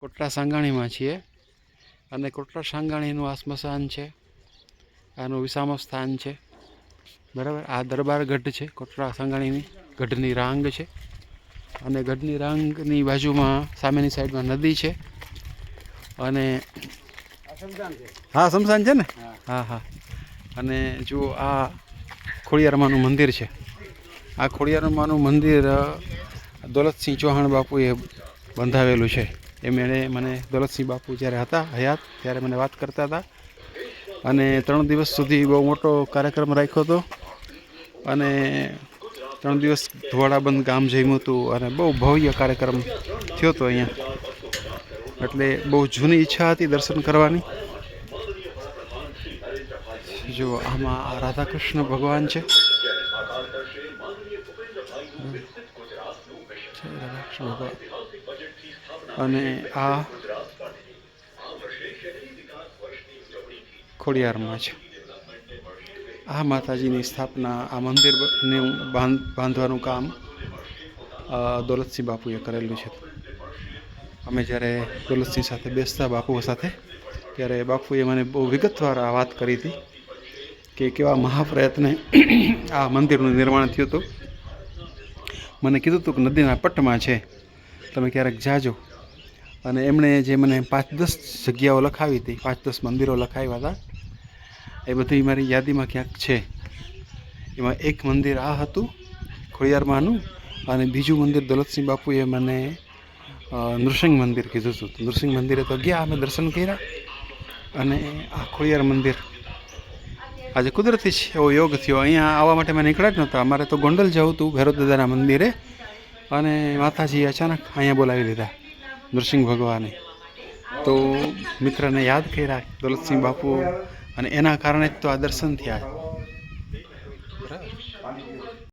કોટડા સાંગાણીમાં છીએ. અને કોટલા સાંગાણીનું આ સ્મશાન છે. આનું વિસામ સ્થાન છે. બરાબર? આ દરબાર ગઢ છે. કોટલા સાંગાણીની ગઢની રાંગ છે. અને ગઢની રાંગની બાજુમાં સામેની સાઈડમાં નદી છે. અને હા સમસાન છે ને? હા હા. અને જો આ ખોડિયારમાનું મંદિર છે. આ ખોડિયારમાનું મંદિર દોલતસિંહ ચૌહાણ બાપુએ બંધાવેલું છે. એમ એણે મને દોલતસિંહ બાપુ જ્યારે હતા, હયાત, ત્યારે મને વાત કરતા હતા. અને ત્રણ દિવસ સુધી બહુ મોટો કાર્યક્રમ રાખ્યો હતો. અને ત્રણ દિવસ ધોળાબંધ ગામ જમ્યું હતું અને બહુ ભવ્ય કાર્યક્રમ થયો હતો અહીંયા. એટલે બહુ જૂની ઈચ્છા હતી દર્શન કરવાની. જો આમાં આ રાધા કૃષ્ણ ભગવાન છે. છે અને આ ખોડિયારમાં છે. આ માતાજીની સ્થાપના, આ મંદિરને બાંધવાનું કામ દોલતસિંહ બાપુએ કરેલું છે. અમે જ્યારે દોલતસિંહ સાથે બેસતા, બાપુ સાથે, ત્યારે બાપુએ મને બહુ વિગતવાર આ વાત કરી હતી કે કેવા મહાપ્રયત્ને આ મંદિરનું નિર્માણ થયું હતું. મને કીધું હતું કે નદીના પટમાં છે. તમે ક્યારેક જાજો. અને એમણે જે મને પાંચ દસ જગ્યાઓ લખાવી હતી, પાંચ દસ મંદિરો લખાવ્યા હતા, એ બધી મારી યાદીમાં ક્યાંક છે. એમાં એક મંદિર આ હતું, ખોડિયારમાંનું, અને બીજું મંદિર દોલતસિંહ બાપુએ મને નૃસિંહ મંદિર કીધું હતું. નૃસિંહ મંદિરે તો ગયા, અમે દર્શન કર્યા. અને આ ખોડિયાર મંદિર આજે કુદરતી જ એવો યોગ થયો. અહીંયા આવવા માટે મેં નીકળ્યા જ નહોતા. અમારે તો ગોંડલ જવું હતું, ભૈરવ મંદિરે. અને માતાજીએ અચાનક અહીંયા બોલાવી લીધા, નૃસિંહ ભગવાને. તો મિત્રને યાદ કર્યા, દોલતસિંહ બાપુ અને એના કારણે જ તો આ દર્શન થયા.